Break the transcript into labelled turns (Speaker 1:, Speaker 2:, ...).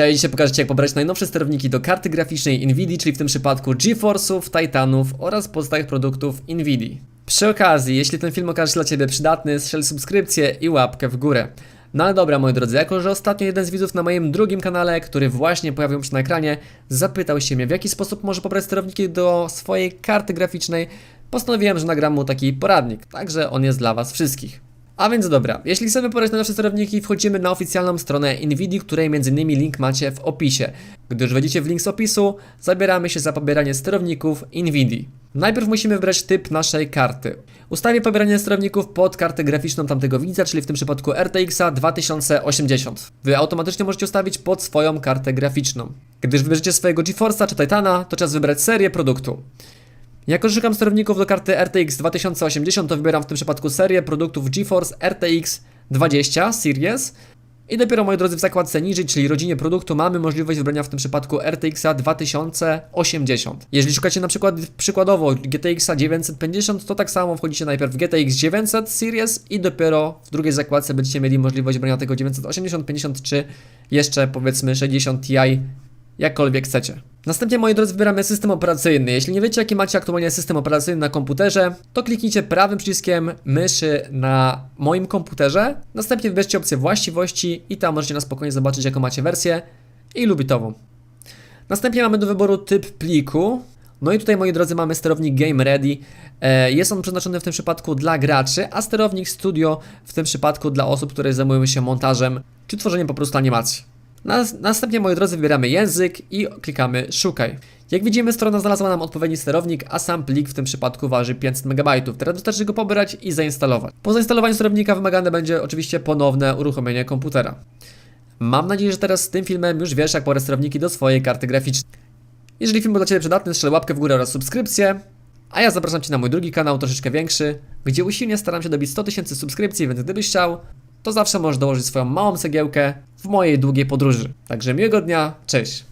Speaker 1: Cześć, dzisiaj pokażę jak pobrać najnowsze sterowniki do karty graficznej NVIDIA, czyli w tym przypadku GeForce'ów, Titanów oraz pozostałych produktów NVIDIA. Przy okazji, jeśli ten film okaże się dla Ciebie przydatny, strzel subskrypcję i łapkę w górę. No ale dobra, moi drodzy, jako że ostatnio jeden z widzów na moim drugim kanale, który właśnie pojawił się na ekranie, zapytał się mnie, w jaki sposób może pobrać sterowniki do swojej karty graficznej, postanowiłem, że nagram mu taki poradnik, także on jest dla Was wszystkich. A więc dobra, jeśli chcemy pobrać najnowsze sterowniki, wchodzimy na oficjalną stronę NVIDIA, której m.in. link macie w opisie. Gdy już wejdziecie w link z opisu, zabieramy się za pobieranie sterowników NVIDIA. Najpierw musimy wybrać typ naszej karty. Ustawię pobieranie sterowników pod kartę graficzną tamtego widza, czyli w tym przypadku RTX 2080. Wy automatycznie możecie ustawić pod swoją kartę graficzną. Gdy już wybierzecie swojego GeForce'a czy Titana, to czas wybrać serię produktu. Jako szukam sterowników do karty RTX 2080, to wybieram w tym przypadku serię produktów GeForce RTX 20 Series. I dopiero, moi drodzy, w zakładce niżej, czyli rodzinie produktu, mamy możliwość wybrania w tym przypadku RTX 2080. Jeżeli szukacie na przykład przykładowo GTX 950, to tak samo wchodzicie najpierw w GTX 900 Series i dopiero w drugiej zakładce będziecie mieli możliwość wybrania tego 980, 50 czy jeszcze powiedzmy 60 Ti jakkolwiek chcecie. Następnie, moi drodzy, wybieramy system operacyjny. Jeśli nie wiecie, jaki macie aktualnie system operacyjny na komputerze, to kliknijcie prawym przyciskiem myszy na moim komputerze. Następnie wybierzcie opcję właściwości i tam możecie na spokojnie zobaczyć, jaką macie wersję i lubitową. Następnie mamy do wyboru typ pliku. No i tutaj, moi drodzy, mamy sterownik Game Ready. E, Jest on przeznaczony w tym przypadku dla graczy, a sterownik Studio w tym przypadku dla osób, które zajmują się montażem czy tworzeniem po prostu animacji. Nas, następnie, moi drodzy, wybieramy język i klikamy Szukaj. Jak widzimy, strona znalazła nam odpowiedni sterownik, a sam plik w tym przypadku waży 500 MB. Teraz wystarczy go pobrać i zainstalować. Po zainstalowaniu sterownika wymagane będzie oczywiście ponowne uruchomienie komputera. Mam nadzieję, że teraz z tym filmem już wiesz, jak pobrać sterowniki do swojej karty graficznej. Jeżeli film był dla Ciebie przydatny, strzel łapkę w górę oraz subskrypcję. A ja zapraszam Cię na mój drugi kanał, troszeczkę większy, gdzie usilnie staram się dobić 100 tysięcy subskrypcji, więc gdybyś chciał, to zawsze możesz dołożyć swoją małą cegiełkę w mojej długiej podróży. Także miłego dnia, cześć!